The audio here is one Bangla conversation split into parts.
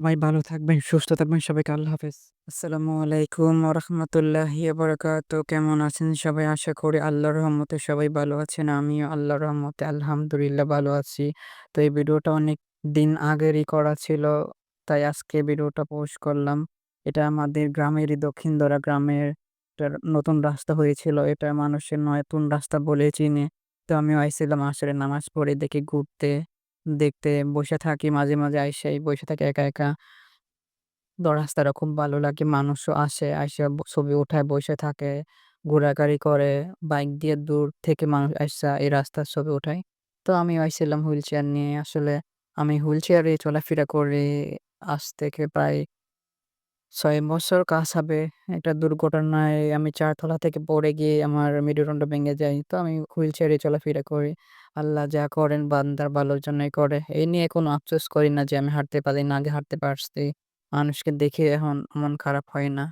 সবাই ভালো থাকবেন, সুস্থ থাকবেন। সবাইকে আল্লাহ হাফেজ। আসসালামু আলাইকুম রাহমাতুল্লাহি ওয়া বারাকাতুহু। কেমন আছেন সবাই? আশা করি আল্লাহর রহমতে সবাই ভালো আছেন। আমিও আল্লাহর রহমতে আলহামদুলিল্লাহ ভালো আছি। তো এই ভিডিওটা অনেক দিন আগেরই করা ছিল। তাই আজকে ভিডিওটা পোস্ট করলাম। এটা আমাদের গ্রামেরই দক্ষিণধরা গ্রামের একটা নতুন রাস্তা হয়েছিল। এটা মানুষের নতুন রাস্তা বলে চিনে। তো আমিও আইছিলাম আসরে নামাজ পড়ে দেখি ঘুরতে, দেখতে বসে থাকি মাঝে, মাঝে আইসাই বসে থাকি একা, একা। তো রাস্তাটা খুব ভালো লাগে। মানুষও আসে, আইসা ছবি উঠায় বসে থাকে, ঘোরাঘুরি করে। বাইক দিয়ে দূর থেকে মানুষ আইসা এই রাস্তার ছবি উঠায়। তো আমিও আইছিলাম হুইলচেয়ার নিয়ে। আসলে আমি হুইল চেয়ারে চলাফেরা করে আজ থেকে প্রায় ৬ বছর কাজ হবে। একটা দুর্ঘটনায় আমি ৪ তলা থেকে পড়ে গিয়ে আমার মেরুদণ্ড ভেঙে যায়। তো আমি হুইল হুইলচেয়ারে চলাফেরা করি। আল্লাহ যা করেন বান্দার ভালোর জন্যই করে। এই নিয়ে কোনো আফসোস করি না যে আমি হাঁটতে পারি না, আগে হাঁটতে পারছি। মানুষকে দেখে এখন মন খারাপ হয় না।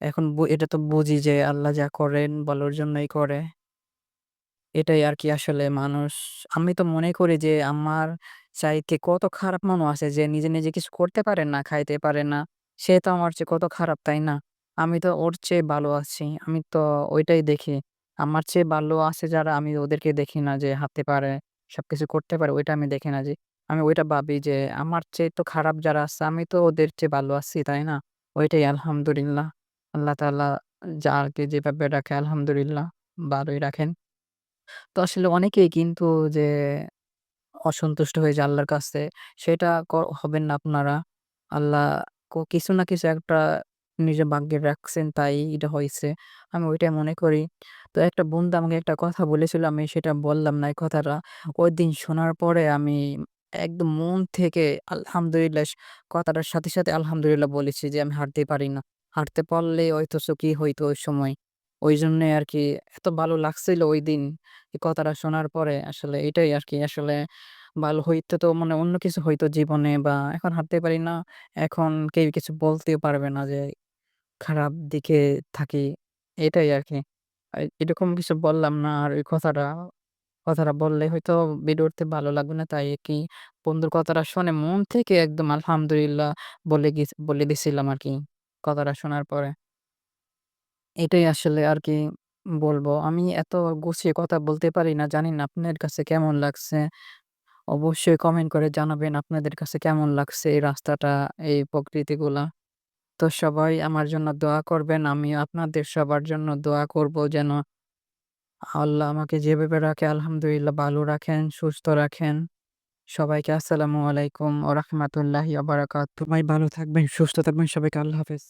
এখন বু এটা তো বুঝি যে আল্লাহ যা করেন ভালোর জন্যই করে। এটাই আরকি আসলে মানুষ আমি তো মনে করি যে আমার চাইতে কত খারাপ মানুষ আছে যে নিজে, নিজে কিছু করতে পারে না, খাইতে পারে না। সে তো আমার চেয়ে কত খারাপ, তাই না? আমি তো ওর চেয়ে ভালো আছি। আমি তো ওইটাই দেখি। আমার চেয়ে ভালো আছে যারা আমি ওদেরকে দেখি না যে হাঁটতে পারে, সবকিছু করতে পারে ওইটা আমি দেখি না যে আমি ওইটা ভাবি যে আমার চেয়ে তো খারাপ যারা আছে আমি তো ওদের চেয়ে ভালো আছি, তাই না? ওইটাই আলহামদুলিল্লাহ। আল্লাহ তাআলা যাকে যেভাবে রাখে আলহামদুলিল্লাহ ভালোই রাখেন। তো আসলে অনেকেই কিন্তু যে অসন্তুষ্ট হয়ে যায় আল্লাহর কাছে সেটা হবেন না আপনারা। আল্লাহ ক কিছু না কিছু একটা নিজের ভাগ্যে রাখছেন তাই এটা হয়েছে। আমি ওইটাই মনে করি। তো একটা বন্ধু আমাকে একটা কথা বলেছিল আমি সেটা বললাম না এই কথাটা। ওইদিন শোনার পরে আমি একদম মন থেকে আলহামদুলিল্লাহ কথাটার সাথে, সাথে আলহামদুলিল্লাহ বলেছি যে আমি হাঁটতে পারি না। হাঁটতে পারলে অথচ কি হইতো ওই সময়। ওইজন্যে আরকি এত ভালো লাগছিল ঐদিন এই কথাটা শোনার পরে আসলে এটাই আরকি আসলে ভালো হইতে তো মানে অন্য কিছু হইতো জীবনে বা এখন হাঁটতে পারি না। এখন কেউ কিছু বলতেও পারবে না যে খারাপ দিকে থাকি। এটাই আরকি। আ এরকম কিছু বললাম না আর ওই কথাটা, কথাটা বললে হয়তো ভিডিওতে ভালো লাগবে না। তাই কি বন্ধুর কথাটা শুনে মন থেকে একদম আলহামদুলিল্লাহ বলে গেছ বলে দিছিলাম আরকি কথাটা শোনার পরে। এটাই আসলে আরকি বলব। আমি এত গুছিয়ে কথা বলতে পারি না। জানি না আপনার কাছে কেমন লাগছে? অবশ্যই কমেন্ট করে জানাবেন আপনাদের কাছে কেমন লাগছে এই রাস্তাটা, এই প্রকৃতিগুলা। তো সবাই আমার জন্য দোয়া করবেন। আমিও আপনাদের সবার জন্য দোয়া করব যেন আল্লাহ আমাকে যেভাবে রাখে আলহামদুলিল্লাহ ভালো রাখেন, সুস্থ রাখেন। সবাইকে আসসালামু আলাইকুম ওয়া রাহমাতুল্লাহি বারাকাতুহু। সবাই ভালো থাকবেন, সুস্থ থাকবেন। সবাইকে আল্লাহ হাফেজ।